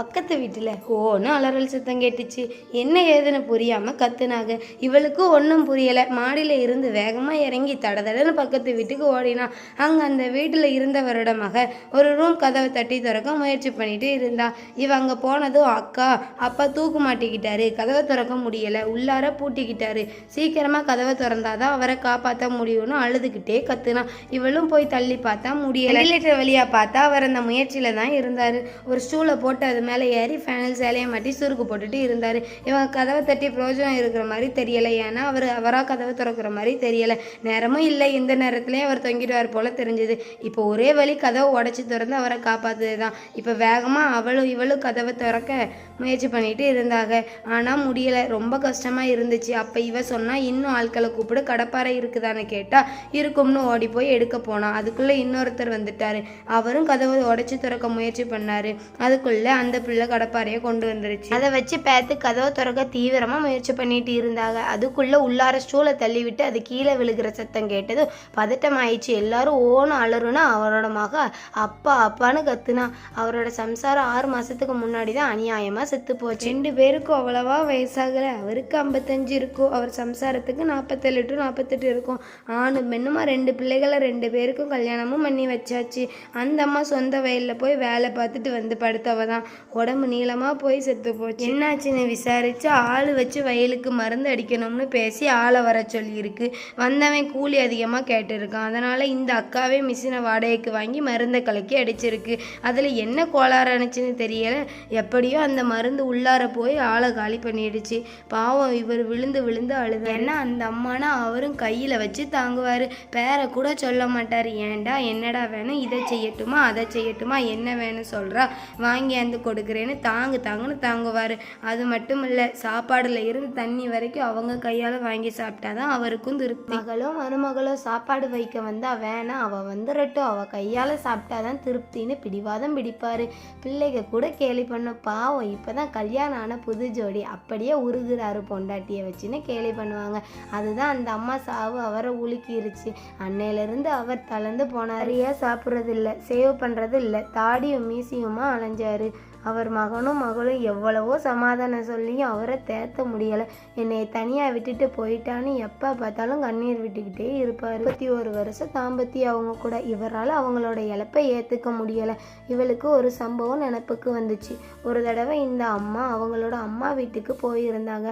பக்கத்து வீட்டில் ஓன்னு அலறல் சத்தம் கேட்டுச்சு. என்ன ஏதுன்னு புரியாமல் கத்துனாங்க. இவளுக்கும் ஒன்றும் புரியலை. மாடியில் இருந்து வேகமாக இறங்கி தடதடன்னு பக்கத்து வீட்டுக்கு ஓடினா. அங்கே அந்த வீட்டில் இருந்தவரோட மக ஒரு ரூம் கதவை தட்டி திறக்க முயற்சி பண்ணிட்டு இருந்தா. இவ அங்கே போனதும் அக்கா அப்பா தூக்கு மாட்டிக்கிட்டாரு. கதவை திறக்க முடியலை. உள்ளார பூட்டிக்கிட்டாரு. சீக்கிரமாக கதவை திறந்தாதான் அவரை காப்பாற்ற முடியும்னு அழுதுகிட்டே கத்துனா. இவளும் போய் தள்ளி பார்த்தா முடியலை. வெண்டிலேட்டர் வழியாக பார்த்தா அவர் அந்த முயற்சியில் தான் இருந்தார். ஒரு ஸ்டூலை போட்டு அது மேலே ஏறி ஃபேனல் சேலையை மாட்டி சுருக்கு போட்டுட்டு இருந்தார். இவன் கதவை தட்டி பிரயோஜனம் இருக்கிற மாதிரி தெரியலை. ஏன்னா அவர் அவராக கதவை திறக்கிற மாதிரி தெரியலை. நேரமும் இல்லை. இந்த நேரத்துலேயும் அவர் தொங்கிடுவார் போல் தெரிஞ்சது. இப்போ ஒரே வழி கதவை உடச்சி திறந்து அவரை காப்பாற்றுது தான் இப்போ வேகமாக அவளும் இவளும் கதவை திறக்க முயற்சி பண்ணிட்டு இருந்தாங்க. ஆனால் முடியலை. ரொம்ப கஷ்டமாக இருந்துச்சு. அப்போ இவ சொன்னால் இன்னும் ஆட்களை கூப்பிடு. கடப்பாறை இருக்குதான்னு கேட்டால் இருக்கும்னு ஓடி போய் எடுக்க போனான் அதுக்குள்ளே இன்னொருத்தர் வந்துட்டார். அவரும் கதவை உடச்சி திறக்க முயற்சி பண்ணார். அதுக்குள்ளே அந்த பிள்ளை கடப்பாறையை கொண்டு வந்துருச்சு. அதை வச்சு பார்த்து கதவை திறக்க தீவிரமா முயற்சி பண்ணிட்டு இருந்தாங்க. அதுக்குள்ள உள்ளார ஸ்டூலை தள்ளி விட்டு அது கீழே விழுகிற சத்தம் கேட்டது பதட்டம் ஆயிடுச்சு எல்லாரும் ஓன அலறுனா அவரோட மக அப்பா அப்பான்னு கத்துனா. அவரோட சம்சாரம் ஆறு மாசத்துக்கு முன்னாடி தான் அநியாயமா செத்து போச்சு. ரெண்டு பேருக்கும் அவ்வளவா வயசாகல. அவருக்கு ஐம்பத்தஞ்சு இருக்கும். அவர் சம்சாரத்துக்கு நாற்பத்தேழு டு நாற்பத்தெட்டு இருக்கும். ஆணு பெண்ணுமா ரெண்டு பிள்ளைகளை ரெண்டு பேருக்கும் கல்யாணமும் பண்ணி வச்சாச்சு. அந்த அம்மா சொந்த வயலில் போய் வேலை பார்த்துட்டு வந்து படுத்தவ தான் உடம்பு நீளமாக போய் செத்து போச்சு. என்னாச்சுன்னு விசாரிச்சு ஆள் வச்சு வயலுக்கு மருந்து அடிக்கணும்னு பேசி ஆளை வர சொல்லியிருக்கு. வந்தவன் கூலி அதிகமாக கேட்டிருக்கான். அதனால் இந்த அக்காவே மிஷினை வாடகைக்கு வாங்கி மருந்தை கலக்கி அடிச்சிருக்கு. அதில் என்ன கோளாறு அனுச்சுன்னு தெரியல. எப்படியோ அந்த மருந்து உள்ளார போய் ஆளை காலி பண்ணிடுச்சு. பாவம் இவர் விழுந்து விழுந்து அழுது ஏன்னா அந்த அம்மானா அவரும் கையில் வச்சு தாங்குவார். பேரை கூட சொல்ல மாட்டார். ஏன்டா என்னடா வேணும்? இதை செய்யட்டுமா? அதை செய்யட்டுமா? என்ன வேணும் சொல்கிறா அந்த கொடுக்குறேன்னு தாங்கு தாங்குன்னு தாங்குவார். அது மட்டும் இல்லை சாப்பாடில் இருந்து தண்ணி வரைக்கும் அவங்க கையால் வாங்கி சாப்பிட்டாதான் அவருக்கும் திருப்தி. மகளோ மருமகளோ சாப்பாடு வைக்க வந்தா வேணாம் அவள் வந்துடட்டும் அவள் கையால் சாப்பிட்டாதான் திருப்தின்னு பிடிவாதம் பிடிப்பார். பிள்ளைக கூட கேலி பண்ண பாவம் இப்போ தான் கல்யாணம் ஆன புது ஜோடி. அப்படியே உருகுறாரு பொண்டாட்டியை வச்சுன்னு கேலி பண்ணுவாங்க. அதுதான் அந்த அம்மா சாவு அவரை உலுக்கிருச்சு. அன்னையிலேருந்து அவர் தளர்ந்து போனார். நிறைய சாப்பிட்றது இல்லை சேவ் பண்ணுறது இல்லை தாடியும் மீசியுமா அலைஞ்சாரு அவர் மகனும் மகளும் எவ்வளவோ சமாதானம் சொல்லியும் அவரை தேத்த முடியலை. என்னை தனியாக விட்டுட்டு போயிட்டான்னு எப்போ பார்த்தாலும் கண்ணீர் விட்டுக்கிட்டே இருப்பார். இருபத்தி ஒரு வருஷம் தாம்பத்தி அவங்க கூட. இவரால் அவங்களோட இழப்பை ஏற்றுக்க முடியலை. இவளுக்கு ஒரு சம்பவம் நினப்புக்கு வந்துச்சு. ஒரு தடவை இந்த அம்மா அவங்களோட அம்மா வீட்டுக்கு போயிருந்தாங்க.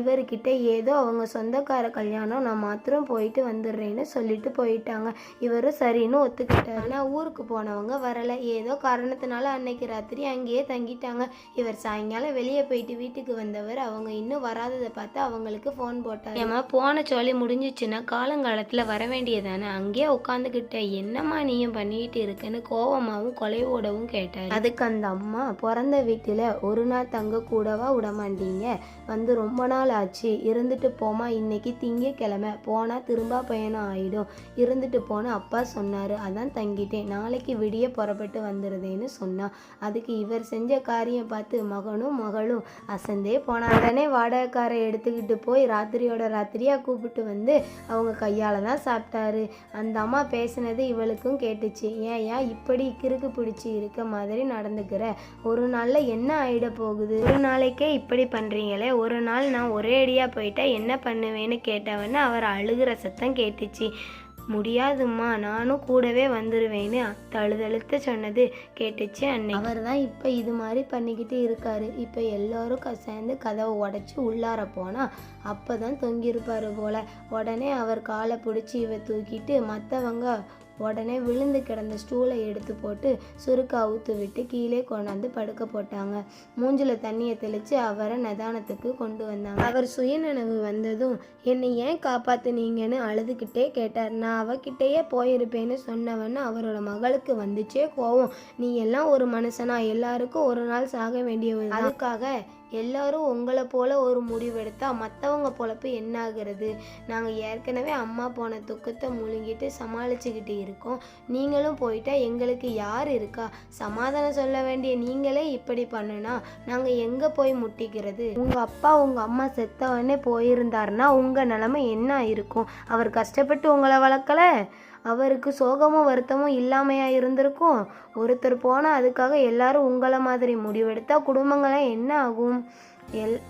இவர்கிட்ட ஏதோ அவங்க சொந்தக்கார கல்யாணம் நான் மாத்திரம் போயிட்டு வந்துடுறேன்னு சொல்லிட்டு போயிட்டாங்க. இவரும் சரின்னு ஒத்துக்கிட்டாரு. ஆனால் ஊருக்கு போனவங்க வரலை. ஏதோ காரணத்தினால அன்னைக்கு ராத்திரி அங்கேயே தங்கிட்டாங்க. இவர் சாயங்காலம் வெளியே போயிட்டு வீட்டுக்கு வந்தவர். அவங்க இன்னும் வராததை பார்த்து அவங்களுக்கு ஃபோன் போட்டார். ஏமா போன சோழி முடிஞ்சிச்சுன்னா காலங்காலத்தில் வர வேண்டியதானே? அங்கேயே உட்காந்துக்கிட்ட என்னம்மா நீயும் பண்ணிக்கிட்டு இருக்குன்னு கோவமாவும் கொலைவோடவும் கேட்டார். அதுக்கு அந்த அம்மா பிறந்த வீட்டில் ஒரு நாள் தங்க கூடவா விடமாட்டீங்க? வந்து ரொம்ப நாள் ஆச்சு. இருந்துட்டு போமா இன்னைக்கு திங்கக்கிழமை. போனால் திரும்ப பயணம் ஆயிடும். இருந்துட்டு போன அப்பா சொன்னார். அதான் தங்கிட்டேன். நாளைக்கு விடிய புறப்பட்டு வந்துடுதேன்னு சொன்னா அதுக்கு இவர் செஞ்ச காரியம் பார்த்து மகனும் மகளும் அசந்தே போனாங்க. உடனே வாடகைக்காரை எடுத்துக்கிட்டு போய் ராத்திரியோட ராத்திரியாக கூப்பிட்டு வந்து அவங்க கையால் தான் சாப்பிட்டாரு. அந்த அம்மா பேசினது இவளுக்கும் கேட்டுச்சு. ஏன் ஏன் இப்படி கிறுக்கு பிடிச்சி இருக்க மாதிரி நடந்துக்கிற? ஒரு நாளில் என்ன ஆகிட போகுது? ஒரு நாளைக்கே இப்படி பண்ணுறீங்களே ஒரு நாள் நான் ஒரே அடியாக போயிட்டா என்ன பண்ணுவேன்னு கேட்டவன்னு அவர் அழுகிற சத்தம் கேட்டுச்சு. முடியாதும்மா நானும் கூடவே வந்துடுவேன்னு தழுதழுத்து சொன்னது கேட்டுச்சு அன்னைக்கு. அவர் தான் இப்போ இது மாதிரி பண்ணிக்கிட்டு இருக்காரு. இப்போ எல்லோரும் சேர்ந்து கதவை உடச்சி உள்ளார போனால் அப்போ தான் தொங்கியிருப்பாரு போல. உடனே அவர் காலை பிடிச்சி இவ தூக்கிட்டு மற்றவங்க உடனே விழுந்து கிடந்த ஸ்டூலை எடுத்து போட்டு சுருக்க அவுத்து விட்டு கீழே கொண்டாந்து படுக்க போட்டாங்க. மூஞ்சில தண்ணியை தெளித்து அவரை நிதானத்துக்கு கொண்டு வந்தாங்க. அவர் சுயநினைவு வந்ததும் என்னை ஏன் காப்பாத்துனீங்கன்னு அழுதுகிட்டே கேட்டார். நான் அவகிட்டயே போயிருப்பேன்னு சொன்னவன்னு அவரோட மகளுக்கு வந்துச்சே கோவம். நீ எல்லாம் ஒரு மனுஷனா. எல்லாருக்கும் ஒரு நாள் சாக வேண்டியவன். அதுக்காக எல்லாரும் உங்களை போல ஒரு முடிவெடுத்தால் மற்றவங்க பொழப்பு என்ன ஆகுறது நாங்கள் ஏற்கனவே அம்மா போன துக்கத்தை முழுங்கிட்டு சமாளிச்சுக்கிட்டு இருக்கோம். நீங்களும் போயிட்டா எங்களுக்கு யார் இருக்கா? சமாதானம் சொல்ல வேண்டிய நீங்களே இப்படி பண்ணுனா நாங்கள் எங்கே போய் முட்டிக்கிறது? உங்கள் அப்பா உங்கள் அம்மா செத்தவனே போயிருந்தாருன்னா உங்கள் நிலமை என்ன இருக்கும்? அவர் கஷ்டப்பட்டு உங்களை வளர்க்கல? அவருக்கு சோகமும் வருத்தமும் இல்லாமையா இருந்திருக்கும். ஒருத்தர் போனால் அதுக்காக எல்லாரும் உங்களை மாதிரி முடிவெடுத்தால் குடும்பங்களாம் என்ன ஆகும்? எல்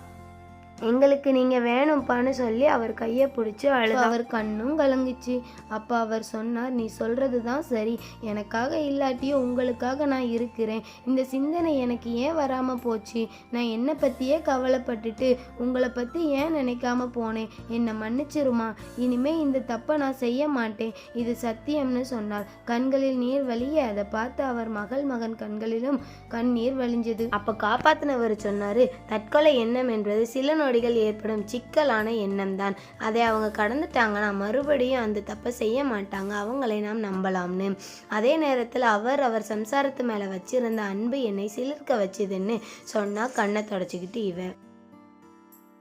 எங்களுக்கு நீங்கள் வேணும்ப்பான்னு சொல்லி அவர் கையை பிடிச்சி அழுது அவர் கண்ணும் கலங்குச்சு. அப்போ அவர் சொன்னார் நீ சொல்கிறது தான் சரி. எனக்காக இல்லாட்டியும் உங்களுக்காக நான் இருக்கிறேன். இந்த சிந்தனை எனக்கு ஏன் வராமல் போச்சு? நான் என்னை பற்றியே கவலைப்பட்டுட்டு உங்களை பற்றி ஏன் நினைக்காம போனேன்? என்னை மன்னிச்சிருமா? இனிமே இந்த தப்பை நான் செய்ய மாட்டேன். இது சத்தியம்னு சொன்னார். கண்களில் நீர் வலிய அதை பார்த்து அவர் மகள் மகன் கண்களிலும் கண்ணீர் வழிஞ்சது. அப்போ காப்பாத்தினவர் சொன்னார் தற்கொலை எண்ணம் என்பது சில நொடிகள் ஏற்படும். சிக்கலான எண்ணம் தான் அதை அவங்க கடந்துட்டாங்கன்னா மறுபடியும் அந்த தப்பை செய்ய மாட்டாங்க. அவங்களை நாம் நம்பலாம்னு. அதே நேரத்தில் அவர் அவர் சம்சாரத்து மேலே வச்சிருந்த அன்பு என்னை சிலிர்க்க வச்சுதுன்னு சொன்னா கண்ணை தொடச்சிக்கிட்டு இவன்.